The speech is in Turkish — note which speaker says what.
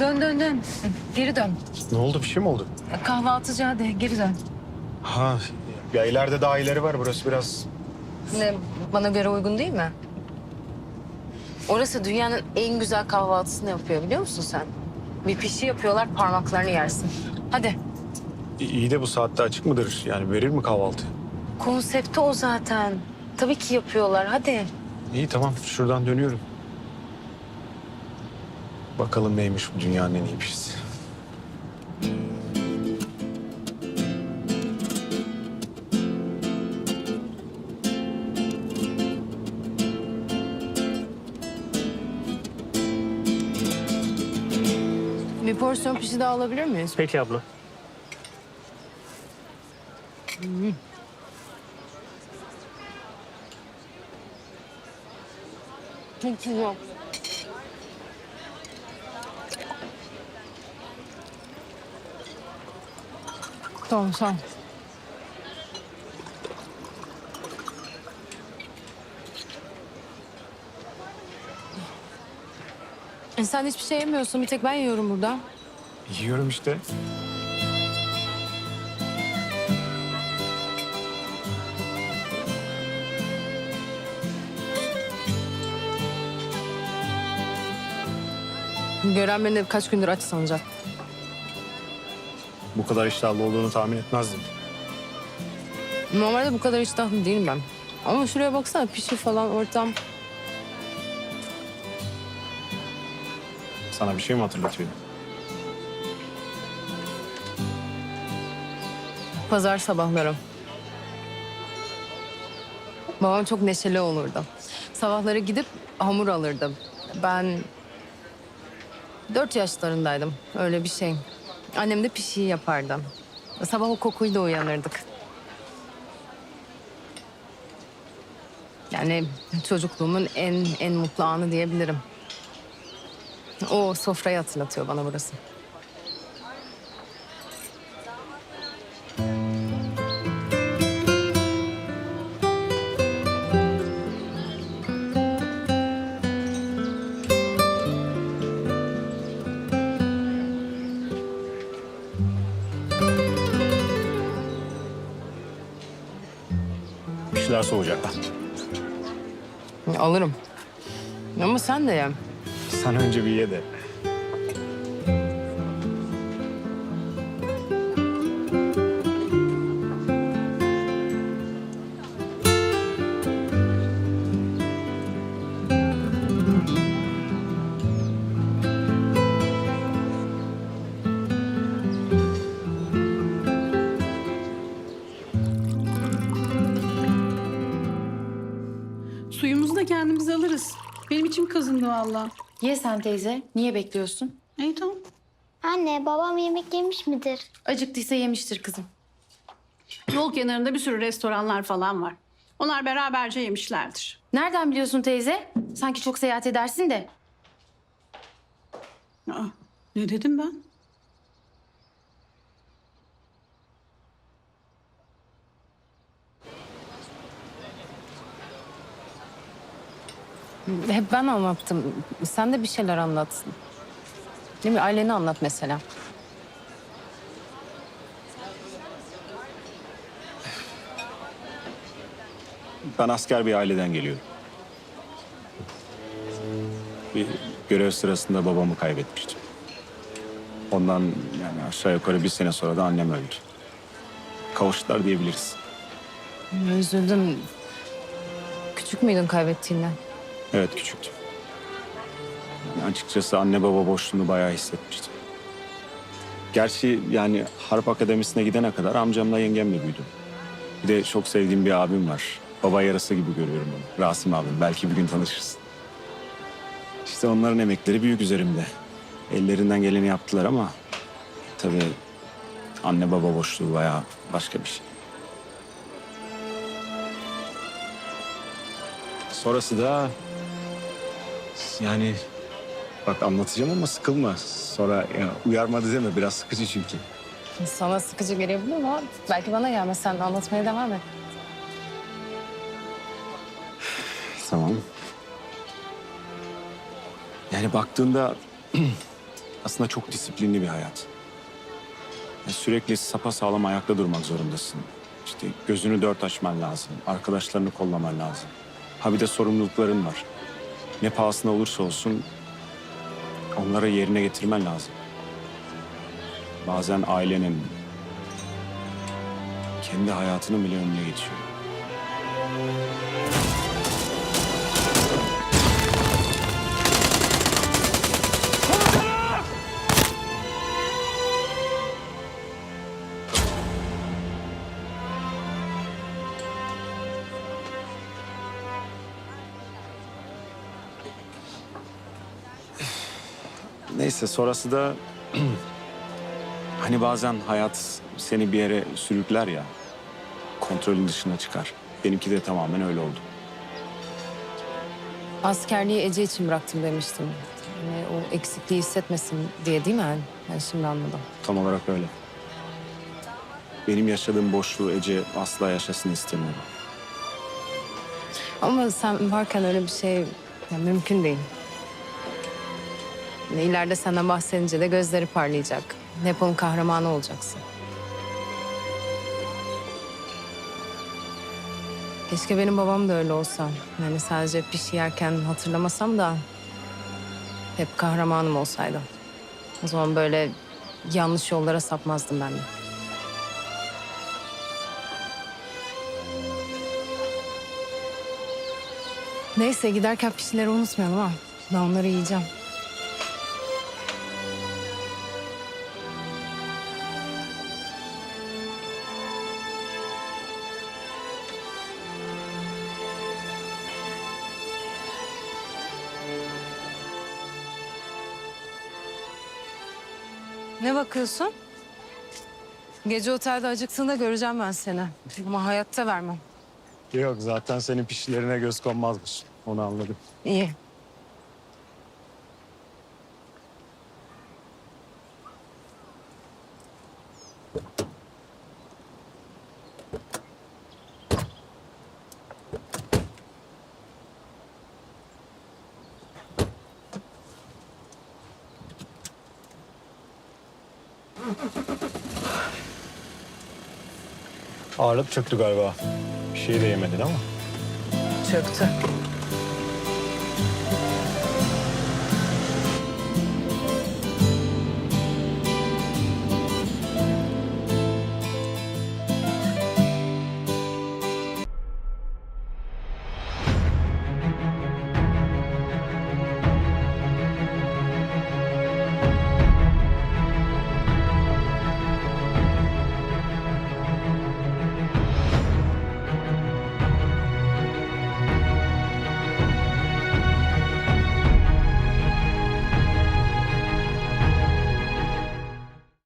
Speaker 1: Dön dön dön. Geri dön.
Speaker 2: Ne oldu bir şey mi oldu?
Speaker 1: Kahvaltıcı hadi geri dön.
Speaker 2: Ha ya ileride daha ileri var burası biraz.
Speaker 1: Ne bana göre uygun değil mi? Orası dünyanın en güzel kahvaltısını yapıyor biliyor musun sen? Bir pişi yapıyorlar parmaklarını yersin. Hadi.
Speaker 2: İ- İyi de bu saatte açık mıdır? Yani verir mi kahvaltı?
Speaker 1: Konsepti o zaten. Tabii ki yapıyorlar hadi.
Speaker 2: İyi tamam şuradan dönüyorum. Bakalım neymiş bu dünyanın en iyi pişisi.
Speaker 1: Bir porsiyon pişi daha alabilir miyiz?
Speaker 3: Peki abla.
Speaker 1: Çok güzel. Tamam sağ ol. E sen hiçbir şey yemiyorsun. Bir tek ben yiyorum burada.
Speaker 2: Yiyorum işte.
Speaker 1: Gören beni kaç gündür aç sanacak.
Speaker 2: Bu kadar iştahlı olduğunu tahmin etmezdim.
Speaker 1: Normalde bu kadar iştahlı değilim ben. Ama şuraya baksana pişi falan ortam.
Speaker 2: Sana bir şey mi hatırlatıyor?
Speaker 1: Pazar sabahları. Babam çok neşeli olurdu. Sabahları gidip hamur alırdı. Ben dört yaşlarındaydım. Öyle bir şey. Annem de pişiyi yapardı. Sabah o kokuyla uyanırdık. Yani çocukluğumun en en mutlu anı diyebilirim. O sofrayı hatırlatıyor bana burası.
Speaker 2: Şeyler soğuyacak lan.
Speaker 1: Alırım. Ama sen de ye.
Speaker 2: Sen önce bir ye de.
Speaker 4: Suyumuzu da kendimiz alırız. Benim içim kazındı valla.
Speaker 5: Ye sen teyze. Niye bekliyorsun?
Speaker 4: İyi tamam.
Speaker 6: Anne babam yemek yemiş midir?
Speaker 5: Acıktıysa yemiştir kızım.
Speaker 4: Yol kenarında bir sürü restoranlar falan var. Onlar beraberce yemişlerdir.
Speaker 5: Nereden biliyorsun teyze? Sanki çok seyahat edersin de.
Speaker 4: Aa, ne dedim ben?
Speaker 1: Hep ben anlattım. Sen de bir şeyler anlat. Değil mi? Aileni anlat mesela.
Speaker 2: Ben asker bir aileden geliyorum. Bir görev sırasında babamı kaybetmiştim. Ondan yani aşağı yukarı bir sene sonra da annem öldü. Kavuştular diyebiliriz.
Speaker 1: Üzüldüm. Küçük müydün kaybettiğinden?
Speaker 2: Evet küçüktüm. Yani açıkçası anne baba boşluğunu bayağı hissetmiştim. Gerçi yani Harp Akademisi'ne gidene kadar amcamla yengemle büyüdüm. Bir de çok sevdiğim bir abim var. Baba yarısı gibi görüyorum onu. Rasim abim. Belki bir gün tanışırsın. İşte onların emekleri büyük üzerimde. Ellerinden geleni yaptılar ama... ...tabii anne baba boşluğu bayağı başka bir şey. Sonrası da yani bak anlatacağım ama sıkılma. Sonra ya, uyarmadı deme biraz sıkıcı çünkü.
Speaker 1: Sana sıkıcı gelebilir ama belki bana gelmez. Sen anlatmaya devam et.
Speaker 2: Tamam. Yani baktığında aslında çok disiplinli bir hayat. Ya sürekli sapasağlam ayakta durmak zorundasın. İşte gözünü dört açman lazım. Arkadaşlarını kollaman lazım. Ha bir de sorumlulukların var. Ne pahasına olursa olsun onları yerine getirmen lazım. Bazen ailenin kendi hayatının bile önüne geçiyor. Neyse sonrası da hani bazen hayat seni bir yere sürükler ya kontrolün dışına çıkar. Benimki de tamamen öyle oldu.
Speaker 1: Askerliği Ece için bıraktım demiştim. Yani o eksikliği hissetmesin diye değil mi? Yani? Ben şimdi anladım.
Speaker 2: Tam olarak öyle. Benim yaşadığım boşluğu Ece asla yaşasın istemiyorum.
Speaker 1: Ama sen varken öyle bir şey ya, mümkün değil. İleride senden bahsedince de gözleri parlayacak. Hep onun kahramanı olacaksın. Keşke benim babam da öyle olsa. Yani sadece bir şey yerken hatırlamasam da hep kahramanım olsaydı. O zaman böyle yanlış yollara sapmazdım ben de. Neyse giderken pişileri unutmayalım ha. Ben onları yiyeceğim. Ne bakıyorsun? Gece otelde acıktığında göreceğim ben seni. Ama hayatta vermem.
Speaker 2: Yok zaten senin pişilerine göz konmazmış. Onu anladım.
Speaker 1: İyi.
Speaker 2: Ağırlık çöktü galiba. Bir şey de yemedin ama.
Speaker 1: Çöktü.